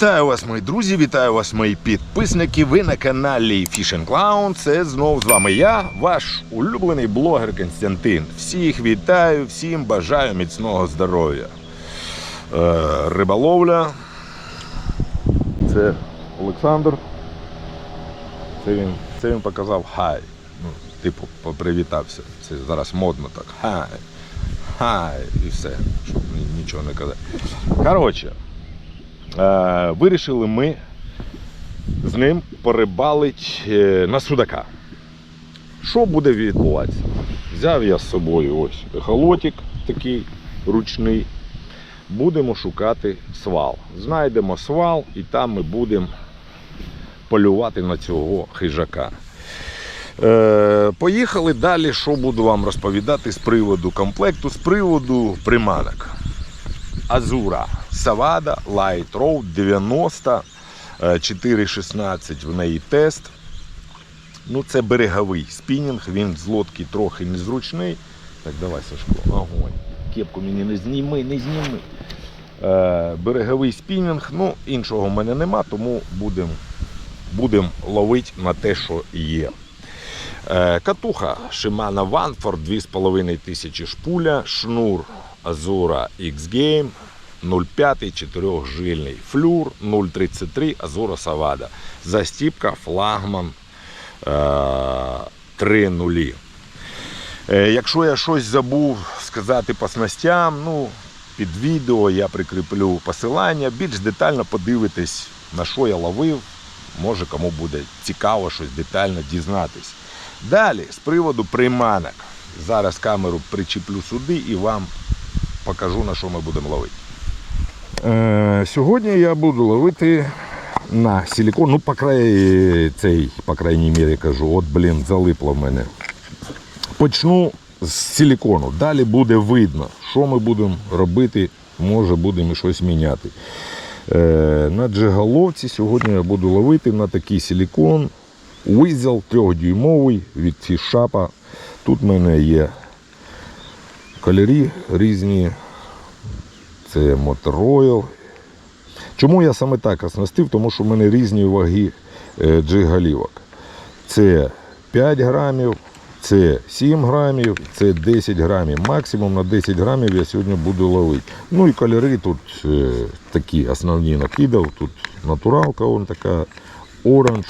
Вітаю вас, мої друзі, вітаю вас, мої підписники. Ви на каналі Fishing Clown. Це знов з вами я, ваш улюблений блогер Константин. Всіх вітаю, всім бажаю міцного здоров'я. Е, риболовля. Це Олександр. Це він, це він показав хай. Ну, типу, попривітався. Це зараз модно так. Хай. Хай. І все, щоб нічого не казати. Коротше. Е, вирішили ми з ним порибалить е, на судака. Що буде відбуватися? Взяв я з собою ось ехолотик такий ручний. Будемо шукати свал. Знайдемо свал і там ми будемо полювати на цього хижака. Е, поїхали далі. Що буду вам розповідати з приводу комплекту, з приводу приманок. Азура Савада Light Road 90 е, 4,16 в неї тест. Ну, це береговий спінінг, він з лодки трохи незручний. Так, давай, Сашко, огонь. Кепку мені не зніми, не зніми. Е, береговий спінінг, ну, іншого в мене нема, тому будемо будем ловити на те, що є. Е, Катуха Shimano Vanford 2500 шпуля, шнур Azura X-Game 0,5 чотирьохжильний, флюр 0,33 Azura Savada. Застіпка флагман е, 3.0. Е, Якщо я щось забув сказати по снастям, ну, під відео я прикріплю посилання, більш детально подивитись, на що я ловив. Може кому буде цікаво щось детально дізнатись. Далі, з приводу приманок. Зараз камеру причеплю сюди і вам покажу, на що ми будемо ловити. Е, сьогодні я буду ловити на силикон. Ну, по крайній, цей, по крайній мірі кажу, от, блін, залипло в мене. Почну з силикону. Далі буде видно, що ми будемо робити. Може будемо щось міняти. Е, на джиголовці сьогодні я буду ловити на такий силикон. Визел трьохдюймовий від фішапа. Тут в мене є кольорі різні. Це Motoroil. Чому я саме так оснастив? Тому що в мене різні ваги е, джиголівок. Це 5 грамів, це 7 грамів, це 10 грамів. Максимум на 10 грамів я сьогодні буду ловити. Ну і кольори тут е, такі основні накидав. Тут натуралка вон така, оранж,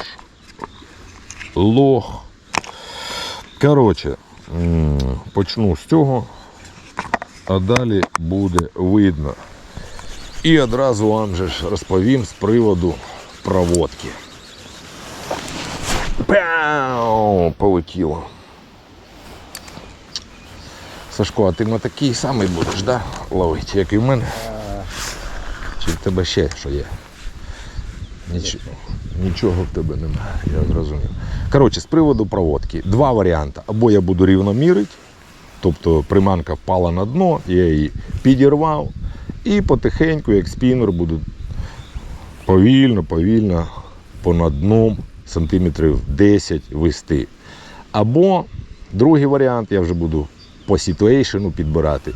лох. Коротше, почну з цього, а далі буде видно. І одразу вам же ж розповім з приводу проводки. Пяу! Полетіло. Сашко, а ти на такий самий будеш, да? Ловити, як і в мене? Чи в тебе ще що є? Нічого, нічого в тебе немає, я зрозумів. Коротше, з приводу проводки. Два варіанти. Або я буду рівномірити, тобто приманка впала на дно, я її підірвав і потихеньку, як спінер, буду повільно, повільно понад дном сантиметрів 10 вести. Або другий варіант, я вже буду по ситуейшену підбирати.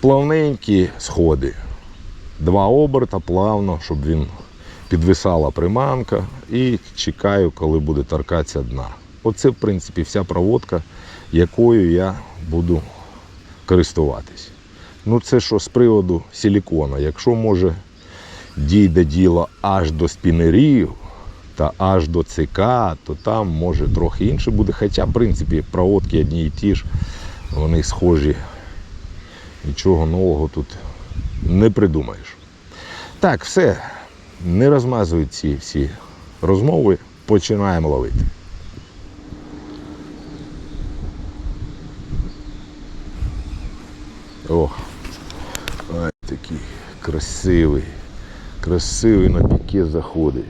Плавненькі сходи. Два оберта плавно, щоб він підвисала приманка і чекаю, коли буде торкатися дна. Оце, в принципі, вся проводка, якою я буду користуватись. Ну, це що з приводу силікона. Якщо може дійде діло аж до спінерів та аж до ЦК, то там може трохи інше буде. Хоча, в принципі, проводки одні і ті ж, вони схожі. Нічого нового тут не придумаєш. Так, все. Не розмазують ці всі розмови. Починаємо ловити. Ох, ай, такий красивий, красивий на піке заходить.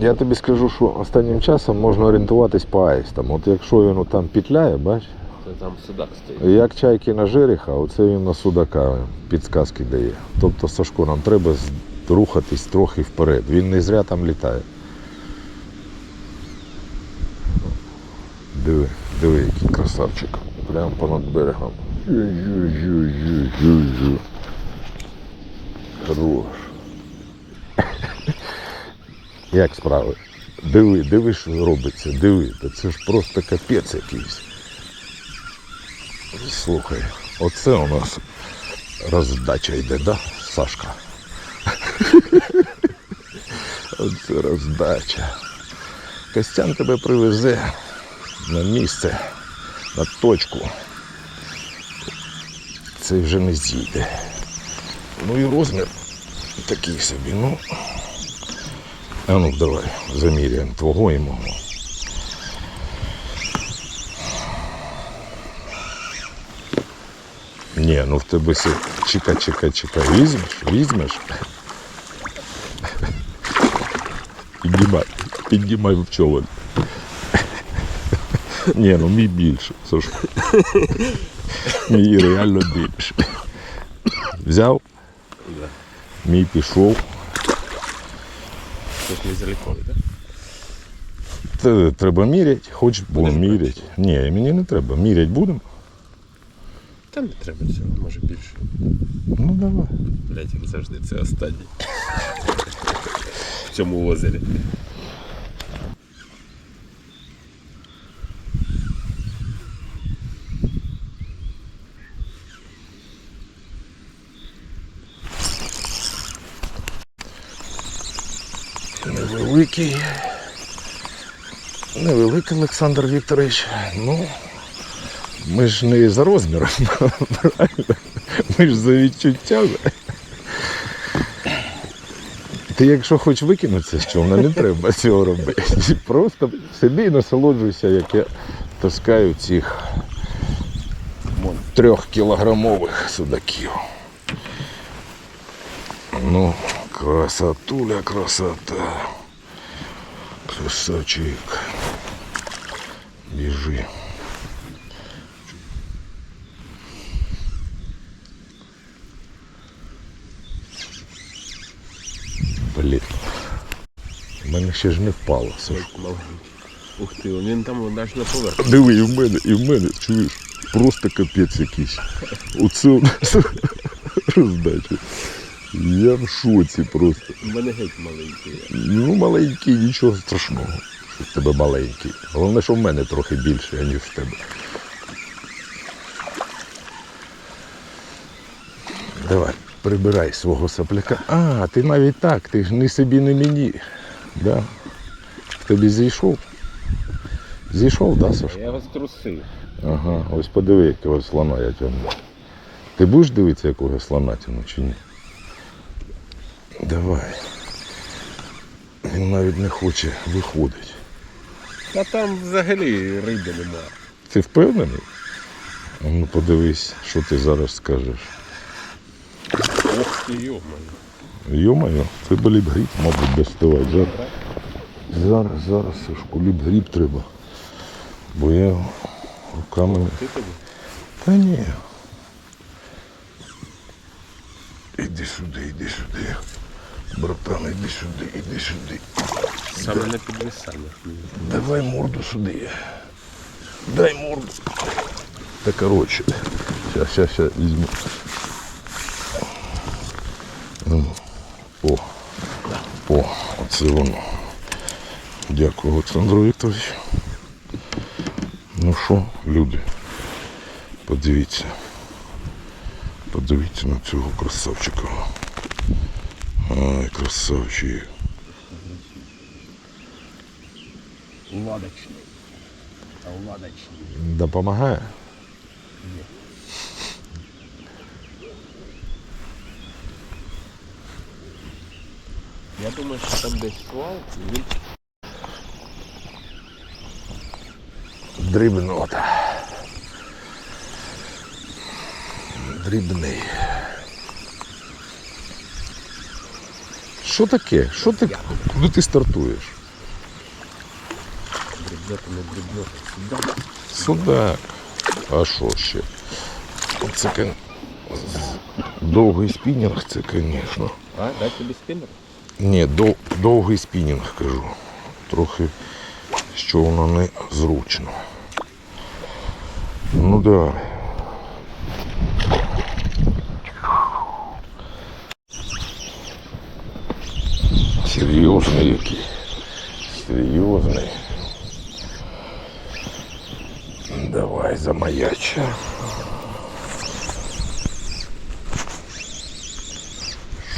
Я тобі скажу, що останнім часом можна орієнтуватись по аїстам. От якщо він там петляє, бач, Це там судак стоїть. як чайки на жереха, оце він на судака підсказки дає. Тобто, Сашко, нам треба рухатись трохи вперед. Він не зря там літає. Диви, диви, який красавчик. Прямо понад берегом. Хорош. Як справи? Диви, диви, що робиться, диви, та це ж просто капець якийсь. Слухай, оце у нас роздача йде, да, Сашка? Оце роздача. Костян тебе привезе на місце, на точку. Це вже не зійде. Ну і розмір такий собі, ну. А ну давай, заміряємо твого і мого. Ні, ну в тебе все. Чекай, чекай, чекай. Візьмеш, візьмеш. Піднімай, піднімай в човен. Ні, ну мій більше. Сашко. Мій реально більше. Взяв, мій пішов. Тут не заліковий, так? Це треба міряти, хоч будемо міряти. Ні, мені не треба. Міряти будемо? Та не треба цього, може більше. Ну давай. Блять, як завжди це останній. В цьому озері. Невеликий. Невеликий Олександр Вікторович. Ну, ми ж не за розміром, правильно? Ми ж за відчуттями. Ти якщо хочеш викинутися з човна, не треба цього робити. Просто сиди і насолоджуйся, як я таскаю цих трьохкілограмових судаків. Ну, красотуля, красота. Красавчик. Біжи. Блін. У мене ще ж не впало. Саш. Маленький. Ух ти, він там навіть на поверхні. Диви, і в мене, і в мене, чуєш, просто капець якийсь. Оце у нас роздача. Я в шоці просто. У мене геть маленький. Ну, маленький, нічого страшного. Що в тебе маленький. Головне, що в мене трохи більше, ніж в тебе. Давай, прибирай свого сопляка. А, ти навіть так, ти ж не собі, не мені. Да? В тобі зійшов? Зійшов, да, Сашко? Я вас трусив. Ага, ось подиви, якого слона я тягну. Ти будеш дивитися, якого слона тягну чи ні? Давай. Він навіть не хоче виходити. Та там взагалі риби нема. Ти впевнений? Ну подивись, що ти зараз скажеш. Ох ти йомаю. Йо-моє, треба ліп-гріб, мабуть, доставати. Зараз, зараз, зараз, Сашку, ліп-гріб треба. Бо я руками. Ти тобі? Та ні. Іди сюди, іди сюди. Братан, іди сюди, іди сюди. Саме на підвисаннях. Давай морду сюди. Дай морду. Та коротше. Щас, щас, щас візьму. Ну, О. О, оце воно. Дякую, Олександру Вікторовичу. Ну що, люди, подивіться. Подивіться на цього красавчика. Ай, красавчик. Ладочний. Ладочний. Допомагає? Я думаю, що там десь і він Дрібнота. Дрібний. Що таке? Що ти? Куди ти стартуєш? Судак. А що ще? Це кон- довгий спінінг, це, звісно. А, дай тобі спіннер? Ні, дов, довгий спінінг кажу. Трохи що воно не зручно. Ну да. Серйозний який. Серйозний. Давай замаяча.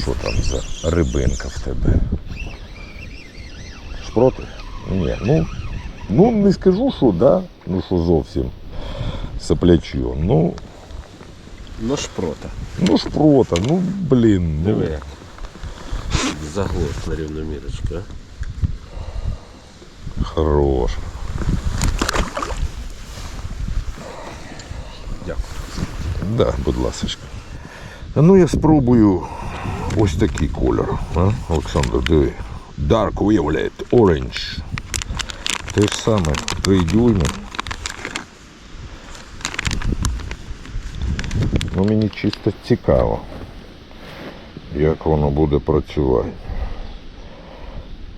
Що там за рибинка в тебе? Шпроти? Ні, ну, ну не скажу, що да, ну що зовсім соплячо. Ну, Ну шпрота. ну шпрота, ну блін. Ну, Диви. Заглохла рівномірочка. Хорош. Дякую. Да, будь ласочка. Ну я спробую ось такий кольор. А? Олександр, диви. Dark Violet Orange. Те ж саме, 3 дюйми. Ну мені чисто цікаво, як воно буде працювати.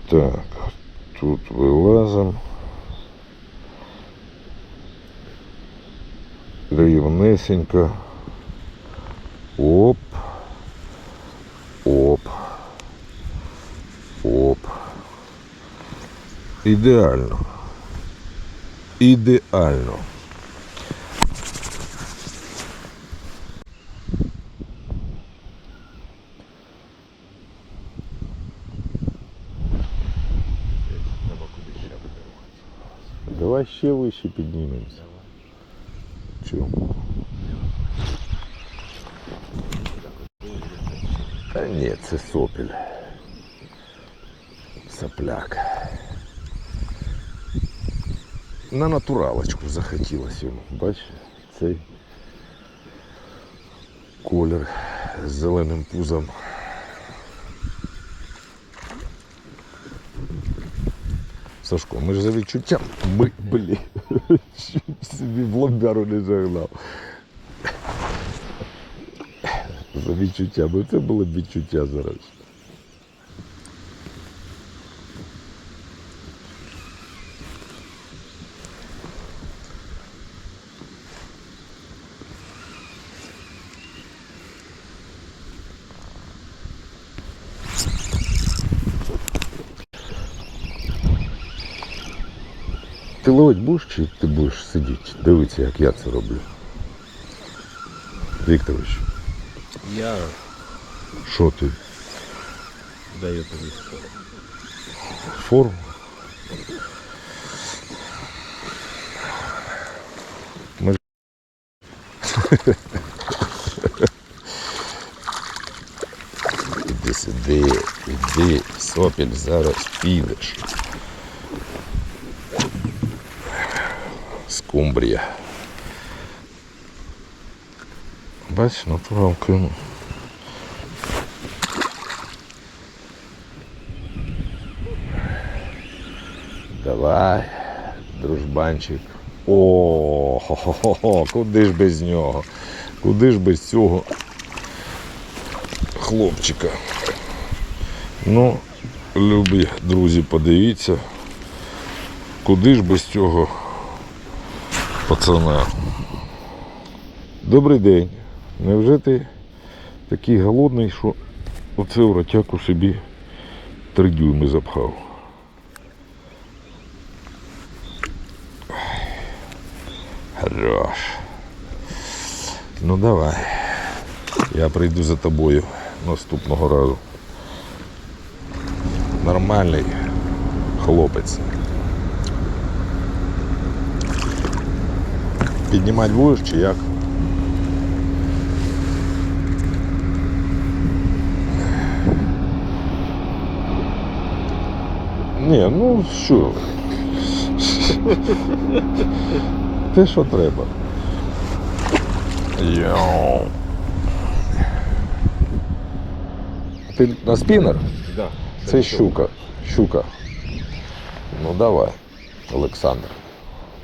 Так, тут вилазимо. рівнесенько. Оп. Оп. Оп. Ідеально. Ідеально. вище піднімемося. Чому? Та ні, це сопіль. Сопляк. На натуралочку захотілося йому. Бачиш, цей колір з зеленим пузом. Сашко, ми ж за відчуттям. Ми, блін, чуть Собі в лобяру не загнав. За відчуттями. Це було відчуття зараз. Ти ловить будеш чи ти будеш сидіти? Дивіться, як я це роблю. Вікторович, Я що ти? даю тобі слово. Форму? Ми... Іди сюди, іди, сопіль, зараз підеш. Скумбрія. Бачиш, натурал кинув. Давай, дружбанчик. О, хо-хо-хо, куди ж без нього? Куди ж без цього хлопчика? Ну, любі друзі, подивіться, куди ж без цього пацана? Добрий день. Невже ти такий голодний, що оце в ротяку собі три дюйми запхав? Хорош. Ну давай. Я прийду за тобою наступного разу. Нормальний хлопець. Піднімати будеш чи як? Ні, ну що? Те, що треба. Йоу. Ти на спінер? Да. Це щука. Щука. Ну давай, Олександр.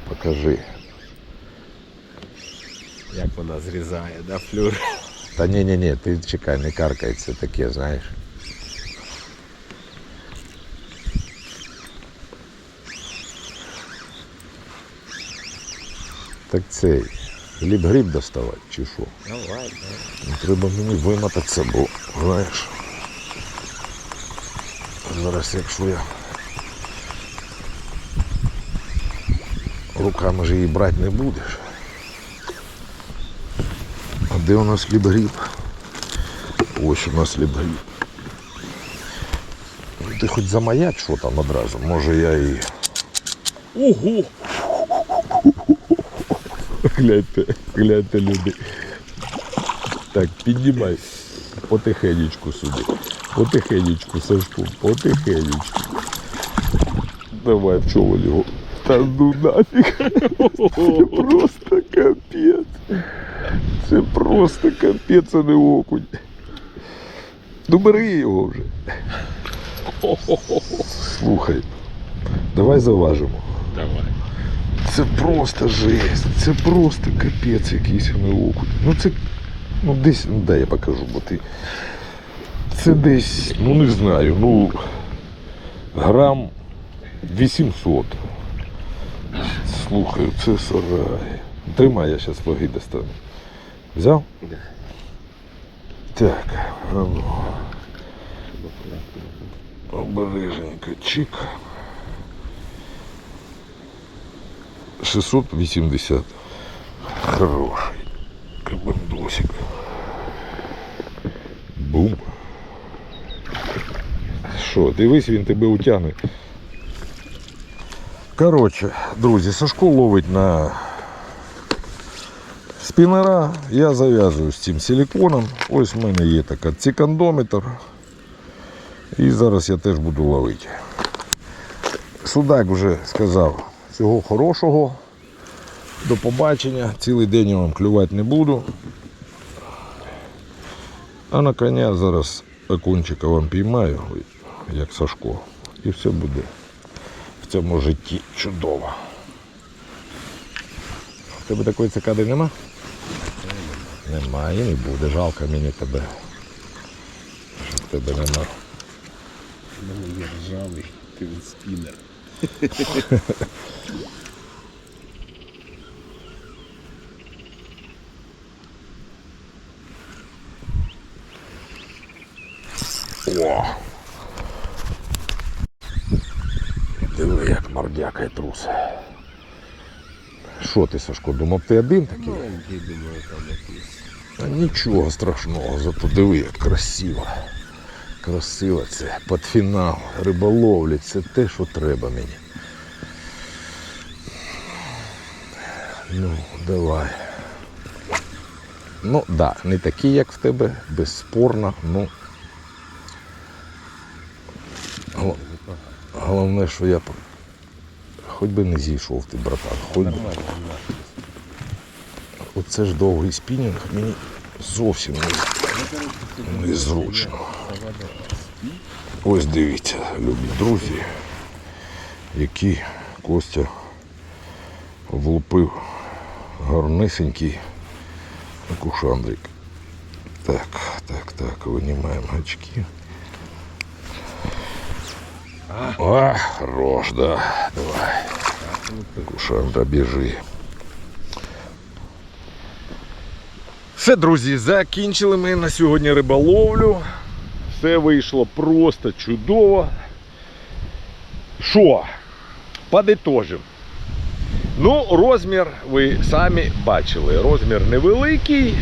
Покажи. Як вона зрізає, да, флюр? Та ні, ні, ні, ти чекай, не каркай, це таке, знаєш. Так цей. Ліп-гріб доставати, чи що? Давай, Ну, Треба мені вимотатися, бо, знаєш. Зараз якщо я руками ж її брати не будеш. А де у нас лібгріб? Ось у нас лібгріб. Ну, Ти хоч замаять, що там одразу, може я і. Ого! Гляньте, гляньте, люди. Так, піднімай. Потихенечку сюди. Потихенечку, Сашку, потихенечку. Давай в чого його. Та ну нафіг. Це просто капець. Це просто капець, а не окунь. Ну бери його вже. Слухай, давай заважимо. Давай. Це просто жесть, це просто капець якийсь не окунь. Ну це. Ну десь, ну дай я покажу, бо ти. Це десь, ну не знаю, ну грам 800. Слухай, це сарай. Тримай, я зараз ваги достану. Взяв? Так, а ну. Обережненько, чик. 680. Хороший. Кабандосик. Бум. Що, дивись, він тебе утягне. Коротше, друзі, Сашко ловить на спінера. Я зав'язую з цим силиконом. Ось в мене є така цикандометр. І зараз я теж буду ловити. Судак вже сказав всього хорошого. До побачення. Цілий день я вам клювати не буду. А на коня зараз окунчика вам піймаю, як Сашко. І все буде в цьому житті чудово. В тебе такої цикади нема? Нема і не буде. Жалко мені тебе. Щоб тебе нема. Ну, я ржавий, ти він спінер. О! Диви, як мордяка трус. Що ти, Сашко, думав, ти один такий? Маленький, думаю, там якийсь. Та нічого страшного, зато диви, як красиво. Красиво це під фінал риболовлі, це те, що треба мені. Ну, давай. Ну, да, не такі, як в тебе, безспорно, ну. Головне, що я хоч би не зійшов ти, братан. Хоч би. Оце ж довгий спінінг мені зовсім не, незручно. Ось дивіться, любі друзі, який Костя влупив гарнисенький кушандрик. Так, так, так, винімаємо гачки. А, хорош, да. Давай. Кушандра, біжи. Все, друзі, закінчили ми на сьогодні риболовлю. Все вийшло просто чудово. Що? Подитожимо. Ну, розмір ви самі бачили. Розмір невеликий.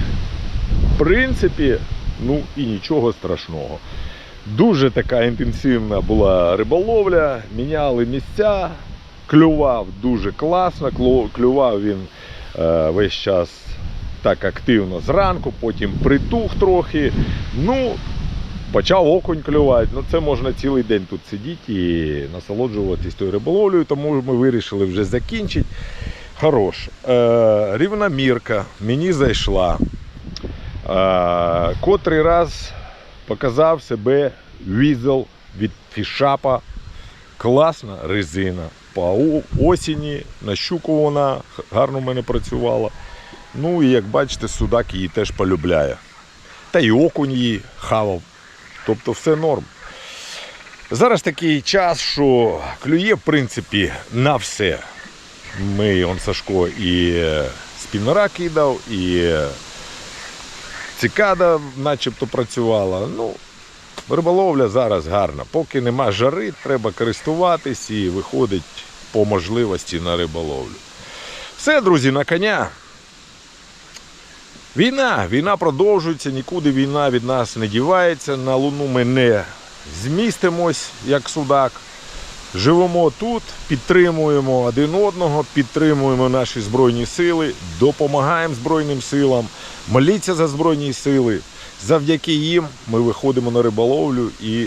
В принципі, ну і нічого страшного. Дуже така інтенсивна була риболовля, міняли місця, клював дуже класно, клював він е, весь час так активно зранку, потім притух трохи. Ну, почав окунь клювати. Ну, це можна цілий день тут сидіти і насолоджуватись тою риболовлею, тому ми вирішили вже закінчити. Хорош. Е, рівномірка мені зайшла. Е, котрий раз показав себе візел від фішапа. Класна резина. По осені на щуку вона гарно в мене працювала. Ну і як бачите, судак її теж полюбляє. Та й окунь її хавав. Тобто все норм. Зараз такий час, що клює, в принципі, на все. Ми, он Сашко, і е, спіннера кидав, і е, цикада начебто працювала. Ну, Риболовля зараз гарна. Поки нема жари, треба користуватись і виходить по можливості на риболовлю. Все, друзі, на коня. Війна, війна продовжується, нікуди війна від нас не дівається. На Луну ми не змістимось, як судак. Живемо тут, підтримуємо один одного, підтримуємо наші Збройні сили, допомагаємо Збройним силам, моліться за Збройні сили. Завдяки їм ми виходимо на риболовлю і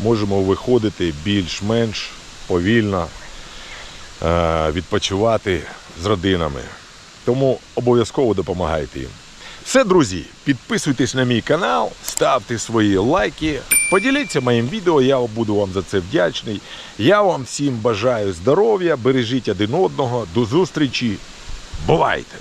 можемо виходити більш-менш повільно е, відпочивати з родинами. Тому обов'язково допомагайте їм. Все, друзі, підписуйтесь на мій канал, ставте свої лайки, поділіться моїм відео, я буду вам за це вдячний. Я вам всім бажаю здоров'я, бережіть один одного. До зустрічі. Бувайте!